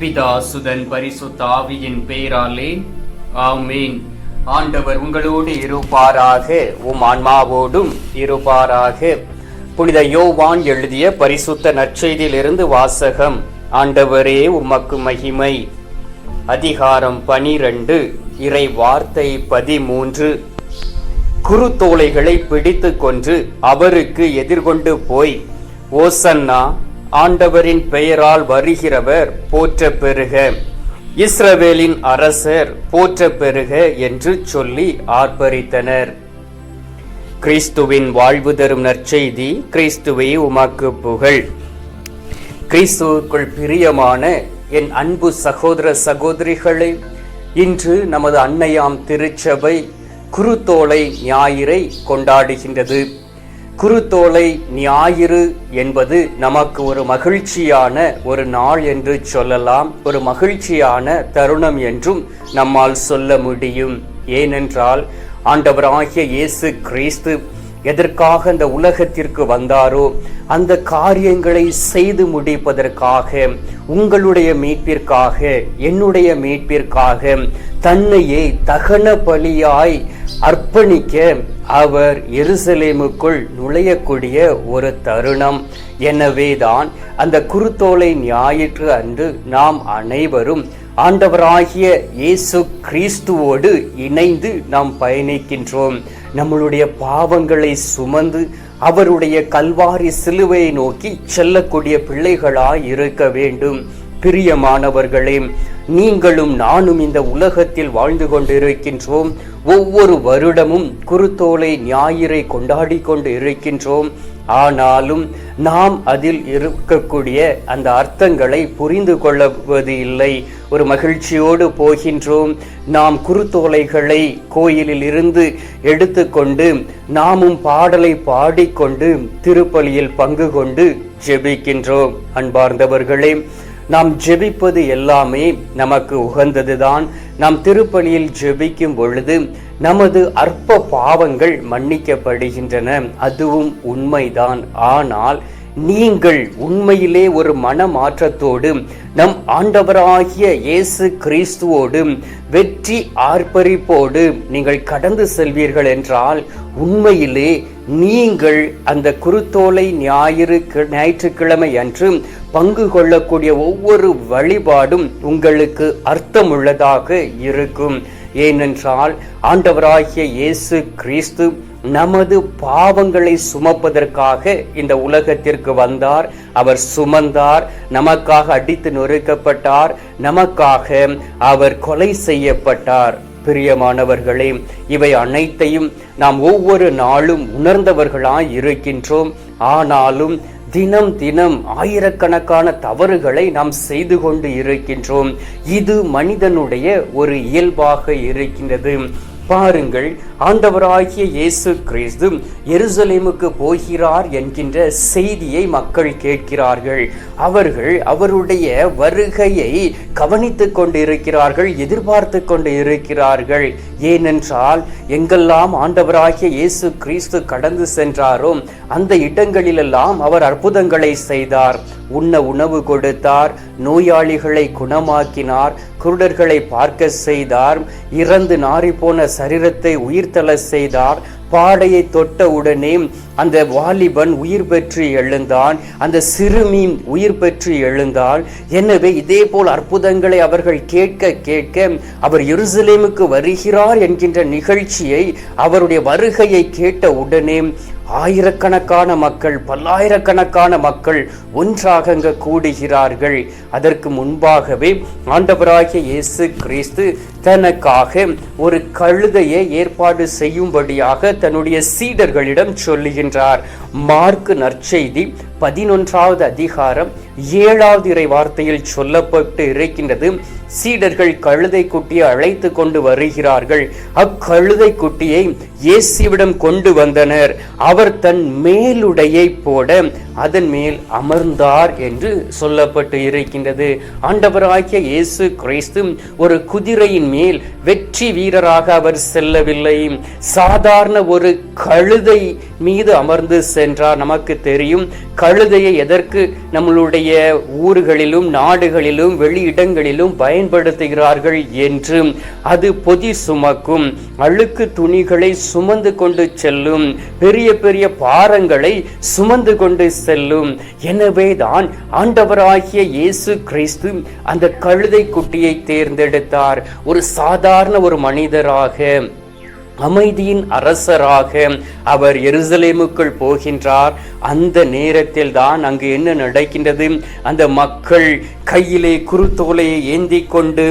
பிதா சுதன் பரிசுத்தாவியின் பெயராலே ஆமீன். ஆண்டவர் உங்களோடு இருப்பாராக உம் ஆன்மாவோடும் இருப்பாராக. புனித யோவான் எழுதிய பரிசுத்த நற்செய்தியிலிருந்து வாசகம் ஆண்டவரே உமக்கு மகிமை. அதிகாரம் பனிரெண்டு இறை வார்த்தை பதிமூன்று. குருத்தோலைகளை பிடித்து கொன்று அவருக்கு எதிர்கொண்டு போய் ஓசன்னா ஆண்டவரின் பெயரால் வருகிறவர் போற்ற பெறுக. இஸ்ரவேலின் அரசர் போற்ற பெறுக என்று சொல்லி ஆர்ப்பரித்தனர். கிறிஸ்துவின் வாழ்வு தரும் நற்செய்தி கிறிஸ்துவை உமாக்கு புகழ். கிறிஸ்துவுக்குள் பிரியமான என் அன்பு சகோதர சகோதரிகளே இன்று நமது அன்னையாம் திருச்சபை குருத்தோலை ஞாயிறை கொண்டாடுகின்றது. குருத்தோலை ஞாயிறு என்பது நமக்கு ஒரு மகிழ்ச்சியான ஒரு நாள் என்று சொல்லலாம். ஒரு மகிழ்ச்சியான தருணம் என்றும் நம்மால் சொல்ல முடியும். ஏனென்றால் ஆண்டவராகிய இயேசு கிறிஸ்து எதற்காக இந்த உலகத்திற்கு வந்தாரோ அந்த காரியங்களை செய்து முடிப்பதற்காக உங்களுடைய மீட்பிற்காக என்னுடைய மீட்பிற்காக தன்னையே தகன பலியாய் அர்ப்பணிக்க அவர் எருசலேமுக்குள் நுழையக்கூடிய ஒரு தருணம். எனவேதான் அந்த குருத்தோலை ஞாயிற்று அன்று நாம் அனைவரும் ஆண்டவராகிய இயேசு கிறிஸ்துவோடு இணைந்து நாம் பயணிக்கின்றோம். நம்மளுடைய பாவங்களை சுமந்து அவருடைய கல்வாரி சிலுவையை நோக்கி செல்லக்கூடிய பிள்ளைகளாய் இருக்க வேண்டும். பிரியமானவர்களே நீங்களும் நானும் இந்த உலகத்தில் வாழ்ந்து கொண்டிருக்கின்றோம். ஒவ்வொரு வருடமும் குருத்தோலை ஞாயிறை கொண்டாடி கொண்டு இருக்கின்றோம். ஆனாலும் நாம் அதில் இருக்கக்கூடிய அந்த அர்த்தங்களை புரிந்து கொள்வது இல்லை. ஒரு மகிழ்ச்சியோடு போகின்றோம். நாம் குருத்தோலைகளை கோயிலில் இருந்து எடுத்துக்கொண்டு நாமும் பாடலை பாடிக்கொண்டு திருப்பலியில் பங்கு கொண்டு ஜெபிக்கின்றோம். அன்பார்ந்தவர்களே நாம் ஜெபிப்பது எல்லாமே நமக்கு உகந்ததுதான். நாம் திருப்பணியில் ஜெபிக்கும் பொழுது நமது அற்ப பாவங்கள் மன்னிக்கப்படுகின்றன. அதுவும் உண்மைதான். ஆனால் நீங்கள் உண்மையிலே ஒரு மன மாற்றத்தோடு நம் ஆண்டவராகிய இயேசு கிறிஸ்துவோடு வெற்றி ஆர்ப்பரிப்போடு நீங்கள் கடந்து செல்வீர்கள் என்றால் உண்மையிலே நீங்கள் அந்த குருத்தோலை ஞாயிறு ஞாயிற்றுக்கிழமை அன்று பங்கு கொள்ளக்கூடிய ஒவ்வொரு வழிபாடும் உங்களுக்கு அர்த்தமுள்ளதாக இருக்கும். ஏனென்றால் ஆண்டவராகிய இயேசு கிறிஸ்து நமது பாவங்களை சுமப்பதற்காக இந்த உலகத்திற்கு வந்தார். அவர் சுமந்தார் நமக்காக அடித்து நொறுக்கப்பட்டார் நமக்காக அவர் கொலை செய்யப்பட்டார். பிரியமானவர்களே இவை அனைத்தையும் நாம் ஒவ்வொரு நாளும் உணர்ந்தவர்களாய் இருக்கின்றோம். ஆனாலும் தினம் தினம் ஆயிரக்கணக்கான தவறுகளை நாம் செய்து கொண்டு இருக்கின்றோம். இது மனிதனுடைய ஒரு இயல்பாக இருக்கின்றது. பாருங்கள் ஆண்டவராகிய இயேசு கிறிஸ்து எருசலேமுக்கு போகிறார் என்கின்ற செய்தியை மக்கள் கேட்கிறார்கள். அவர்கள் அவருடைய வருகையை கவனித்துக் கொண்டு இருக்கிறார்கள் எதிர்பார்த்து கொண்டு இருக்கிறார்கள் ஏனென்றால் எங்கெல்லாம் ஆண்டவராகிய இயேசு கிறிஸ்து கடந்து சென்றாரோ அந்த இடங்களிலெல்லாம் அவர் அற்புதங்களை செய்தார். உண்ண உணவு கொடுத்தார் நோயாளிகளை குணமாக்கினார் குருடர்களை பார்க்க செய்தார் இறந்து நாறிப்போன சரீரத்தை உயிர்த்தள செய்தார் பாடையை தொட்ட உடனே அந்த வாலிபன் உயிர் பெற்று எழுந்தான் அந்த சிறுமி உயிர் பெற்று எழுந்தாள். எனவே இதே போல் அற்புதங்களை அவர்கள் கேட்க கேட்க அவர் எருசலேமுக்கு வருகிறார் என்கின்ற நிகழ்ச்சியை அவருடைய வருகையை கேட்ட உடனே ஆயிரக்கணக்கான மக்கள் பல்லாயிரக்கணக்கான மக்கள் ஒன்றாக அங்க கூடுகிறார்கள். அதற்கு முன்பாகவே ஆண்டவராகிய இயேசு கிறிஸ்து தனக்காக ஒரு கழுதையை ஏற்பாடு செய்யும்படியாக தன்னுடைய சீடர்களிடம் சொல்லுகின்றார். மார்க் நற்செய்தி பதினொன்றாவது அதிகாரம் ஏழாவது இறை வார்த்தையில் சொல்லப்பட்டு இருக்கின்றது. சீடர்கள் கழுதை குட்டியை அழைத்து கொண்டு வருகிறார்கள். அக்கழுதை குட்டியை இயேசுவிடம் கொண்டு வந்தனர். அவர் தன் மேலுடையை போட அதன் மேல் அமர்ந்தார் என்று சொல்லப்பட்டு இருக்கின்றது. ஆண்டவராகிய இயேசு கிறிஸ்து ஒரு குதிரையின் மேல் வெற்றி வீரராக அவர் செல்லவில்லை. சாதாரண ஒரு கழுதை மீது அமர்ந்து சென்றார். நமக்கு தெரியும் கழுதையை எதற்கு? நம்மளுடைய ஊர்களிலும் நாடுகளிலும் வெளியிடங்களிலும் பயன்படுத்துகிறார்கள் என்று அது பொதி சுமக்கும். அழுக்கு துணிகளை சுமந்து கொண்டு செல்லும். பெரிய பெரிய பாரங்களை சுமந்து கொண்டு செல்லும். எனவே தான் ஆண்டவராகிய இயேசு கிறிஸ்து அந்த கழுதை குட்டியை தேர்ந்தெடுத்தார். ஒரு சாதாரண ஒரு மனிதராக. அமைதியின் அரசராக அவர் எருசலேமுக்குள் போகின்றார். அந்த நேரத்தில் தான் அங்கு என்ன நடக்கின்றது? அந்த மக்கள் கையிலே குருத்தோலையை ஏந்தி கொண்டு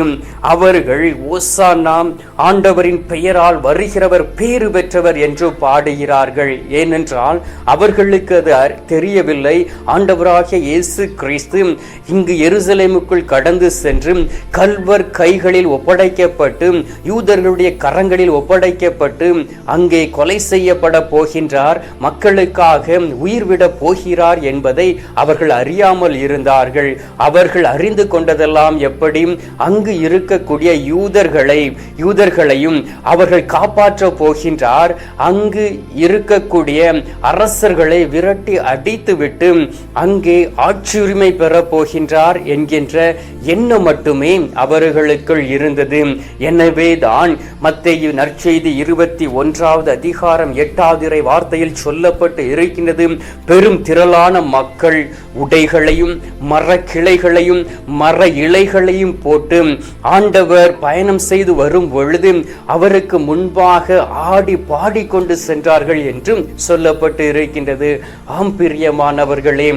அவர்கள் ஓசானாம் ஆண்டவரின் பெயரால் வருகிறவர் பேறு பெற்றவர் என்று பாடுகிறார்கள். ஏனென்றால் அவர்களுக்கு அது தெரியவில்லை. ஆண்டவராகிய இயேசு கிறிஸ்து இங்கு எருசலேமுக்குள் கடந்து சென்று கல்வர் கைகளில் ஒப்படைக்கப்பட்டு யூதர்களுடைய கரங்களில் ஒப்படைக்க செய்யப்பட்டு அங்கே கொலை செய்யப்பட போகின்றார் மக்களுக்காக உயிர் போகிறார் என்பதை அவர்கள் அறியாமல் இருந்தார்கள். அவர்கள் அறிந்து கொண்டதெல்லாம் எப்படி? அங்கு இருக்கக்கூடிய யூதர்களை யூதர்களையும் அவர்கள் காப்பாற்ற போகின்றார். அங்கு இருக்கக்கூடிய அரசர்களை விரட்டி அடித்துவிட்டு அங்கே ஆட்சியுரிமை பெறப் போகின்றார் என்கின்ற எண்ணம் மட்டுமே அவர்களுக்குள் இருந்தது. எனவே தான் மத்திய நற்செய்தி இருபத்தி ஒன்றாவது அதிகாரம் எட்டாவது இறை வார்த்தையில் சொல்லப்பட்டு இருக்கின்றது. பெரும் திரளான மக்கள் உடைகளையும் மர கிளைகளையும் மர இலைகளையும் போட்டு ஆண்டவர் பயணம் செய்து வரும் பொழுது அவருக்கு முன்பாக ஆடி பாடிக்கொண்டு சென்றார்கள் என்றும் சொல்லப்பட்டு இருக்கின்றது. ஆம் பிரியமானவர்களே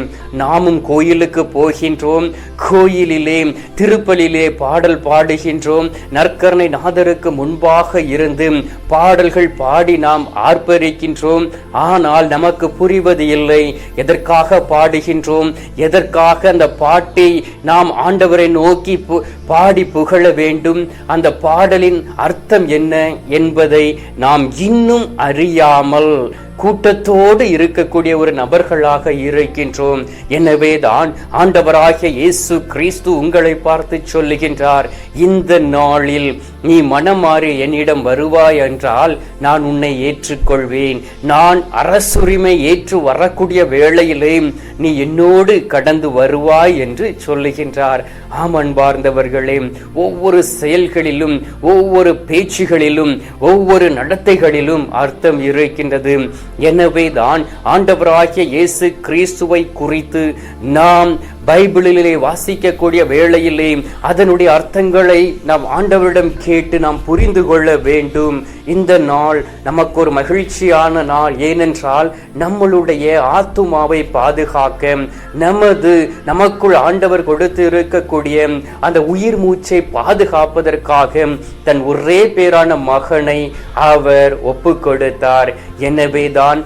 நாமும் கோயிலுக்கு போகின்றோம் கோயிலிலே திருப்பலிலே பாடல் பாடுகின்றோம். நற்கரணை நாதருக்கு முன்பாக இருந்து பா பாடல்கள் பாடி நாம் ஆர்ப்பரிக்கின்றோம். ஆனால் நமக்கு புரிவது இல்லை. எதற்காக பாடுகின்றோம்? எதற்காக அந்த பாட்டை நாம் ஆண்டவரை நோக்கி பு- பாடி புகழ வேண்டும்? அந்த பாடலின் அர்த்தம் என்ன என்பதை நாம் இன்னும் அறியாமல் கூட்டத்தோடு இருக்கக்கூடிய ஒரு நபர்களாக இருக்கின்றோம். எனவே தான் ஆண்டவராகிய இயேசு கிறிஸ்து உங்களை பார்த்து சொல்லுகின்றார் இந்த நாளில் நீ மனமாறி என்னிடம் வருவாய் என்றால் நான் உன்னை ஏற்றுக்கொள்வேன். நான் அரசுரிமை ஏற்று வரக்கூடிய வேளையிலே நீ என்னோடு கடந்து வருவாய் என்று சொல்லுகின்றார். ஆம் அன்பார்ந்தவர்களே ஒவ்வொரு செயல்களிலும் ஒவ்வொரு பேச்சுகளிலும் ஒவ்வொரு நடத்தைகளிலும் அர்த்தம் இருக்கின்றது. எனவே தான் ஆண்டவராகிய இயேசு கிறிஸ்துவை குறித்து நாம் பைபிளிலே வாசிக்கக்கூடிய வேளையிலே அதனுடைய அர்த்தங்களை நாம் ஆண்டவரிடம் கேட்டு நாம் புரிந்து கொள்ள வேண்டும். இந்த நாள் நமக்கு ஒரு மகிழ்ச்சியான நாள். ஏனென்றால் நம்மளுடைய ஆத்துமாவை பாதுகாக்க நமது நமக்குள் ஆண்டவர் கொடுத்து இருக்கக்கூடிய அந்த உயிர் மூச்சை பாதுகாப்பதற்காக தன் ஒரே பேரான மகனை அவர் ஒப்பு கொடுத்தார் எனவேதான்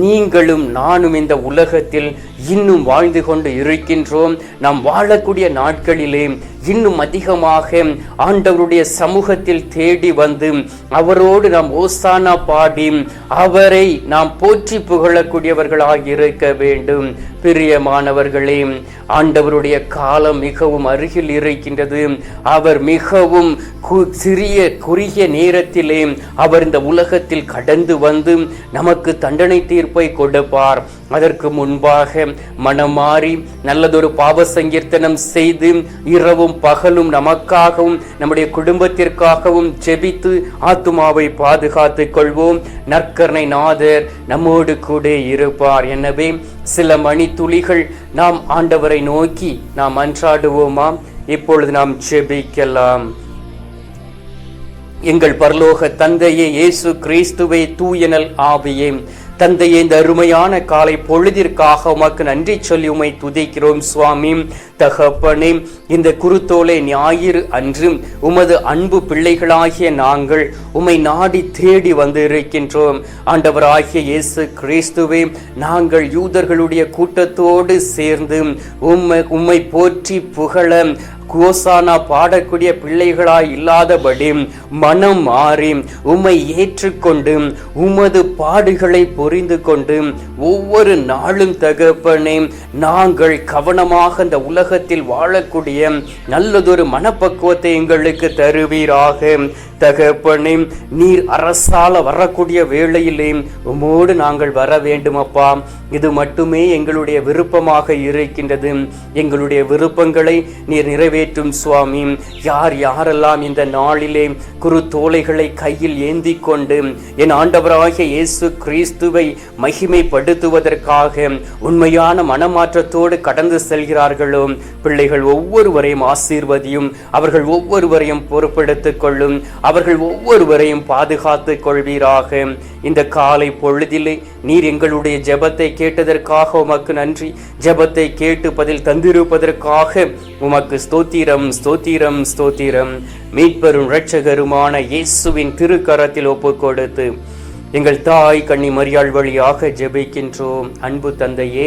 நீங்களும் நானும் இந்த உலகத்தில் இன்னும் வாழ்ந்து கொண்டு இருக்கின்றோம். நாம் வாழக்கூடிய நாட்களிலே இன்னும் அதிகமாக ஆண்டவருடைய சமூகத்தில் தேடி வந்து அவரோடு நாம் ஓசானா பாடி அவரை நாம் போற்றி புகழக்கூடியவர்களாக இருக்க வேண்டும். பிரியமானவர்களே ஆண்டவருடைய காலம் மிகவும் அருகில் இருக்கின்றது. அவர் மிகவும் கு- சிறிய குறுகிய நேரத்திலே அவர் இந்த உலகத்தில் கடந்து வந்து நமக்கு தண்டனை தீர்ப்பை கொடுப்பார். அதற்கு முன்பாக மனமாறி நல்லதொரு பாவ சங்கீர்த்தனம் செய்து இரவும் பகலும் நமக்காகவும் நம்முடைய குடும்பத்திற்காகவும் ஜெபித்து ஆத்துமாவை பாதுகாத்துக் கொள்வோம். நற்கரணை நாதர் நம்மோடு கூட இருப்பார். எனவே சில மணி துளிகள் நாம் ஆண்டவரை நோக்கி நாம் அன்றாடுவோமா? இப்பொழுது நாம் ஜெபிக்கலாம். எங்கள் பரலோக தந்தையே இயேசு கிறிஸ்துவே தூயனல் ஆவியே. தந்தையே இந்த அருமையான காலை பொழுதிற்காக உமக்கு நன்றி சொல்லி உமை துதிக்கிறோம் சுவாமி. தகப்பனே இந்த குருத்தோலை ஞாயிறு அன்று உமது அன்பு பிள்ளைகளாகிய நாங்கள் உம்மை நாடி தேடி வந்து இருக்கின்றோம் ஆண்டவராகிய இயேசு கிறிஸ்துவே நாங்கள் யூதர்களுடைய கூட்டத்தோடு சேர்ந்து உம்மை உம்மை போற்றி புகழ கோசானா பாடக்கூடிய பிள்ளைகளாய் இல்லாதபடி மனம் மாறி உம்மை ஏற்றுக்கொண்டு உமது பாடுகளை புரிந்து கொண்டு ஒவ்வொரு நாளும் தகப்பனே நாங்கள் கவனமாக இந்த உலகத்தில் வாழக்கூடிய நல்லதொரு மனப்பக்குவத்தை எங்களுக்கு தருவீராக. தகப்பனே நீர் அரசால வரக்கூடிய வேளையிலே உமோடு நாங்கள் வர வேண்டும் அப்பா இது மட்டுமே எங்களுடைய விருப்பமாக இருக்கின்றது. எங்களுடைய விருப்பங்களை நீர் நிறைவேற்றும் சுவாமி. யார் யாரெல்லாம் இந்த நாளிலே குரு தோலைகளை கையில் ஏந்தி கொண்டு என் ஆண்டவராகிய இயேசு கிறிஸ்துவை மகிமைப்படுத்துவதற்காக உண்மையான மனமாற்றத்தோடு கடந்து செல்கிறார்களோ பிள்ளைகள் ஒவ்வொருவரையும் ஆசீர்வதியும் அவர்கள் ஒவ்வொருவரையும் பொறுப்படுத்திக் கொள்ளும். அவர்கள் ஒவ்வொருவரையும் பாதுகாத்துக் கொள்வீராக. இந்த காலை பொழுதிலே நீர் எங்களுடைய ஜெபத்தை கேட்டதற்காக உமக்கு நன்றி. ஜெபத்தை கேட்டு பதில் தந்திருப்பதற்காக உமக்கு ஸ்தோத்திரம் ஸ்தோத்திரம் ஸ்தோத்திரம். மீட்பெரும் இரட்சகருமான இயேசுவின் திருக்கரத்தில் ஒப்பு கொடுத்து எங்கள் தாய் கண்ணி மரியாள் வழியாக ஜெபிக்கின்றோம். அன்பு தந்தையே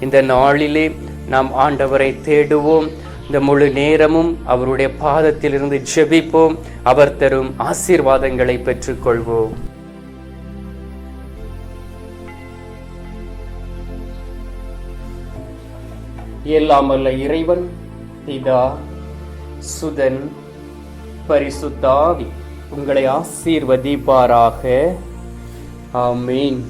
இந்த நாளிலே நாம் ஆண்டவரை தேடுவோம். இந்த முழு நேரமும் அவருடைய பாதத்திலிருந்து ஜெபிப்போம். அவர் தரும் ஆசீர்வாதங்களை பெற்றுக்கொள்வோம். எல்லாம் அல்ல இறைவன் பிதா சுதன் பரிசுத்தாவி உங்களை ஆசீர்வதிப்பாராக. ஆமீன்.